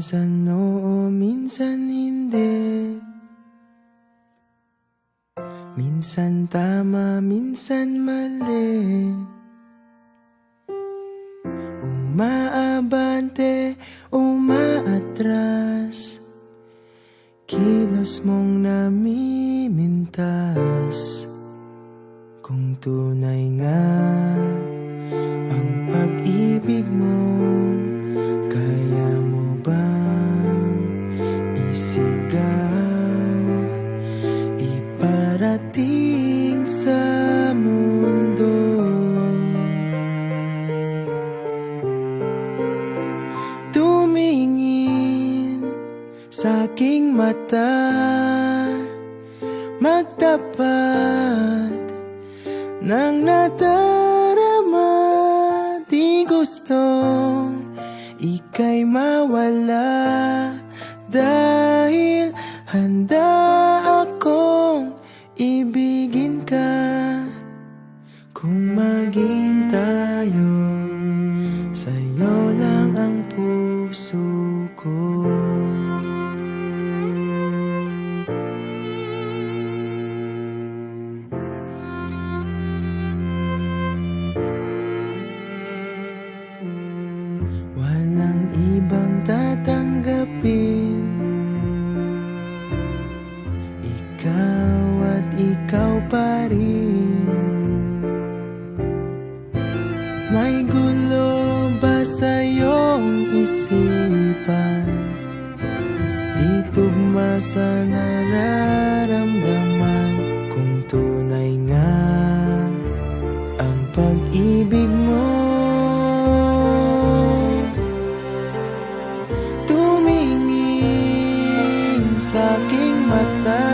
Minsan oo, minsan hindi. Minsan tama, minsan mali. Umaabante, umaatras. Kilos mong namimintas. Kung tunay nga Iparating sa mundo. Tumingin sa aking mata Magtapat ng nadarama. Di ika'y mawala Kung maging tayo Sa'yo lang ang puso ko. Walang ibang tatanggapin. Ikaw at ikaw pa rin May gulo ba sa iyong isipan? Di tugma sa nararamdaman Kung tunay nga ang pag-ibig mo Tumingin sa aking mata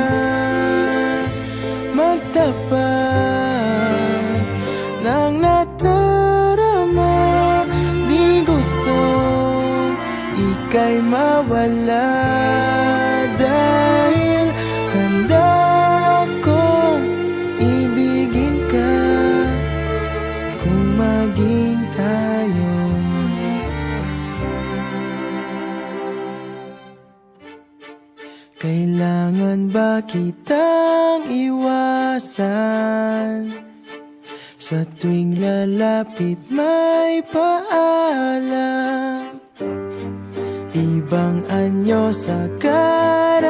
Magtapat ika'y mawala Dahil handa akong ibigin ka Kung maging tayo Kailangan ba kitang iwasan? Sa tuwing lalapit may paalam ibang anyo sa karamihan.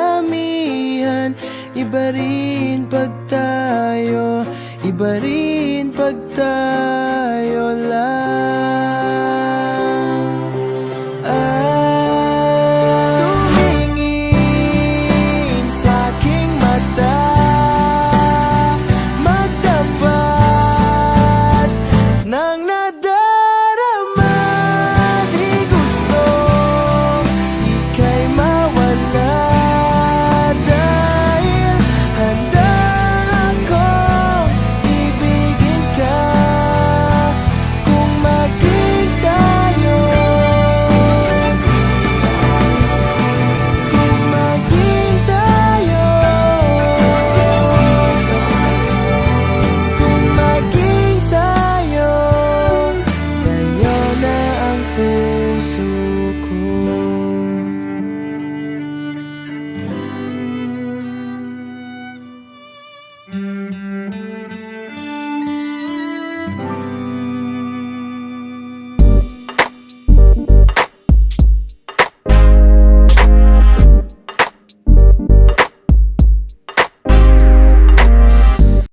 Iba rin pag tayo, iba rin pag tayo lang